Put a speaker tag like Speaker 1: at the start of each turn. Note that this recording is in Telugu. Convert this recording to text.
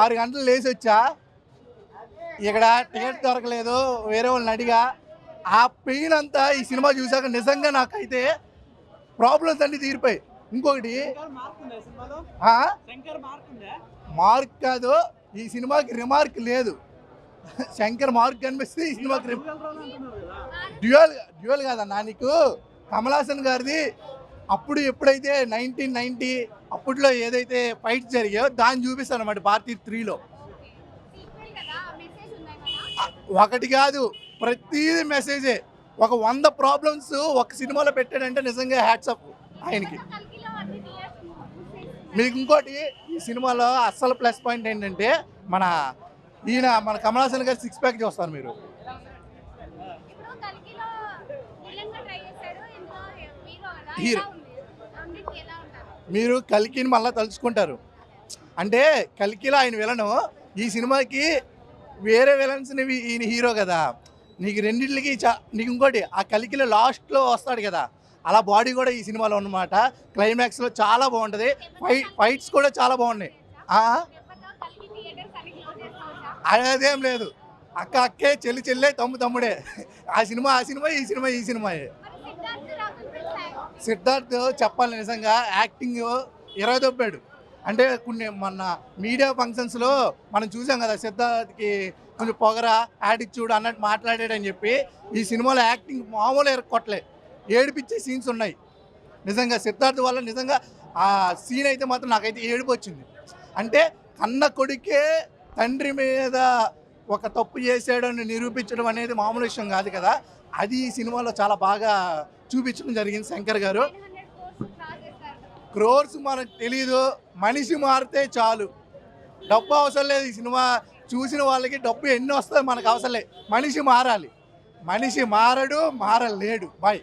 Speaker 1: ఆరు గంటలు లేచి వచ్చా. ఇక్కడ టికెట్ దొరకలేదు వేరే వాళ్ళని అడిగా. ఆ పెయిన్ అంతా ఈ సినిమా చూసాక నిజంగా నాకైతే ప్రాబ్లమ్స్ అన్ని తీరిపోయి ఇంకొకటి
Speaker 2: మార్క్
Speaker 1: కాదు ఈ సినిమాకి రిమార్క్ లేదు. శంకర్ మార్క్ కనిపిస్తే ఈ సినిమాకి
Speaker 2: డ్యూయల్
Speaker 1: డ్యూయల్ డ్యూయల్ కాదన్నా నీకు. కమల్ హాసన్ గారిది. అప్పుడు ఎప్పుడైతే నైన్టీన్ నైన్టీ అప్పట్లో ఏదైతే ఫైట్స్ జరిగాయో దాన్ని చూపిస్తాను అనమాట భారతీ త్రీలో ఒకటి కాదు ప్రతిదీ మెసేజే ఒక వంద ప్రాబ్లమ్స్ ఒక సినిమాలో పెట్టాడంటే నిజంగా హ్యాట్సప్ ఆయనకి. మీకు ఇంకోటి ఈ సినిమాలో అస్సలు ప్లస్ పాయింట్ ఏంటంటే మన ఈయన మన కమల్ హాసన్ గారు సిక్స్ ప్యాక్ చూస్తారు మీరు.
Speaker 3: హీరో
Speaker 1: మీరు కలికిని మళ్ళీ తలుచుకుంటారు. అంటే కలికిలో ఆయన విలను ఈ సినిమాకి వేరే విలన్స్ని ఈయన హీరో కదా. నీకు రెండింటికి చా నీకు ఇంకోటి ఆ కలికిలో లాస్ట్లో వస్తాడు కదా. అలా బాడీ కూడా ఈ సినిమాలో ఉన్నమాట. క్లైమాక్స్లో చాలా బాగుంటుంది. ఫైట్ ఫైట్స్ కూడా చాలా బాగున్నాయి. అదేం లేదు. అక్క అక్కే చెల్లి చెల్లె తమ్ము తమ్ముడే. ఆ సినిమా ఆ సినిమా ఈ సినిమా ఈ సినిమాయే.
Speaker 3: సిద్ధార్థ్
Speaker 1: చెప్పాలి నిజంగా యాక్టింగ్ ఇరవై దొబ్బాడు అంటే కొన్ని మొన్న మీడియా ఫంక్షన్స్లో మనం చూసాం కదా సిద్ధార్థ్కి కొంచెం పొగర యాటిట్యూడ్ అన్నట్టు మాట్లాడాడని చెప్పి ఈ సినిమాలో యాక్టింగ్ మామూలు ఎరక్కొట్టలే. ఏడిపించే సీన్స్ ఉన్నాయి. నిజంగా సిద్ధార్థ్ వల్ల నిజంగా ఆ సీన్ అయితే మాత్రం నాకైతే ఏడుపు వచ్చింది. అంటే కన్న కొడుకే తండ్రి మీద ఒక తప్పు చేశాడని నిరూపించడం అనేది మామూలు విషయం కాదు కదా. అది సినిమాలో చాలా బాగా చూపించడం జరిగింది శంకర్ గారు. క్రోర్స్ మనకు తెలియదు మనిషి మారితే చాలు. డబ్బు అవసరం లేదు ఈ సినిమా చూసిన వాళ్ళకి డబ్బు ఎన్ని వస్తాయి మనకు అవసరం లేదు. మనిషి మారాలి. మనిషి మారడు మారలేడు. బాయ్